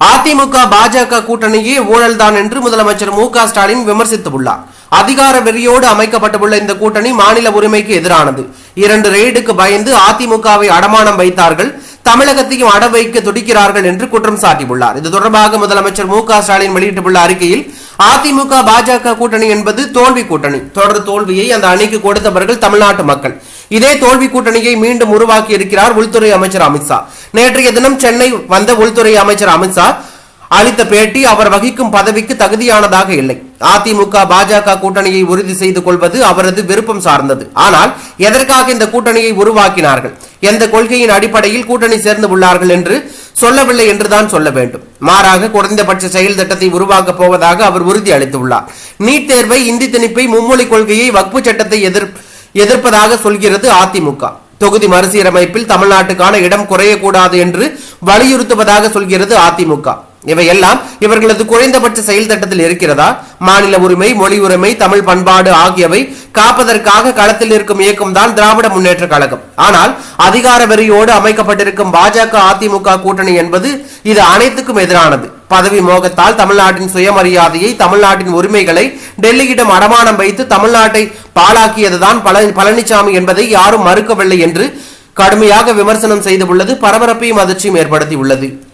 அதிமுக பாஜக கூட்டணியே ஊழல்தான் என்று முதலமைச்சர் மு க ஸ்டாலின் விமர்சித்துள்ளார். அதிகார வெறியோடு அமைக்கப்பட்டுள்ள இந்த கூட்டணி மாநில உரிமைக்கு எதிரானது. இரண்டு ரெய்டுக்கு பயந்து அதிமுகவை அடமானம் வைத்தார்கள் தமிழகத்தையும் அட வைக்க துடிக்கிறார்கள் என்று குற்றம் சாட்டியுள்ளார். இது தொடர்பாக முதலமைச்சர் மு ஸ்டாலின் வெளியிட்டுள்ள அறிக்கையில் அதிமுக பாஜக கூட்டணி என்பது தோல்வி கூட்டணி. தொடர் தோல்வியை அந்த அணிக்கு கொடுத்தவர்கள் தமிழ்நாட்டு மக்கள். இதே தோல்வி கூட்டணியை மீண்டும் உருவாக்கி இருக்கிறார் உள்துறை அமைச்சர் அமித்ஷா நேற்றைய தினம் சென்னை வந்த உள்துறை அமைச்சர் அமித்ஷா அளித்த பேட்டி அவர் வகிக்கும் பதவிக்கு தகுதியானதாக இல்லை. அதிமுக பாஜக கூட்டணியை உறுதி செய்து கொள்வது அவரது விருப்பம் சார்ந்தது. ஆனால் எதற்காக இந்த கூட்டணியை உருவாக்கினார்கள்? எந்த கொள்கையின் அடிப்படையில் கூட்டணி சேர்ந்து உள்ளார்கள் என்று சொல்லவில்லை என்றுதான் சொல்ல வேண்டும். மாறாக குறைந்தபட்ச செயல் திட்டத்தை உருவாக்கப் போவதாக அவர் உறுதி அளித்துள்ளார் நீட் தேர்வை இந்தி திணிப்பை மும்மொழி கொள்கையை வக்பு சட்டத்தை எதிர் எதிர்ப்பதாக சொல்கிறது அதிமுக. தொகுதி மறுசீரமைப்பில் தமிழ்நாட்டுக்கான இடம் குறையக்கூடாது என்று வலியுறுத்துவதாக சொல்கிறது அதிமுக. இவையெல்லாம் இவர்களது குறைந்தபட்ச செயல் திட்டத்தில் இருக்கிறதா? மாநில உரிமை மொழி உரிமை தமிழ் பண்பாடு ஆகியவை காப்பதற்காக களத்தில் இருக்கும் இயக்கம் தான் திராவிட முன்னேற்ற கழகம். ஆனால் அதிகார வெறியோடு அமைக்கப்பட்டிருக்கும் பாஜக அதிமுக கூட்டணி என்பது இது அனைத்துக்கும் எதிரானது. பதவி மோகத்தால் தமிழ்நாட்டின் சுயமரியாதையை தமிழ்நாட்டின் உரிமைகளை டெல்லியிடம் அடமானம் வைத்து தமிழ்நாட்டை பாழாக்கியதுதான் பழ- பழனிசாமி என்பதை யாரும் மறுக்கவில்லை என்று கடுமையாக விமர்சனம் செய்துள்ளது பரபரப்பையும் அதிர்ச்சியும் ஏற்படுத்தியுள்ளது.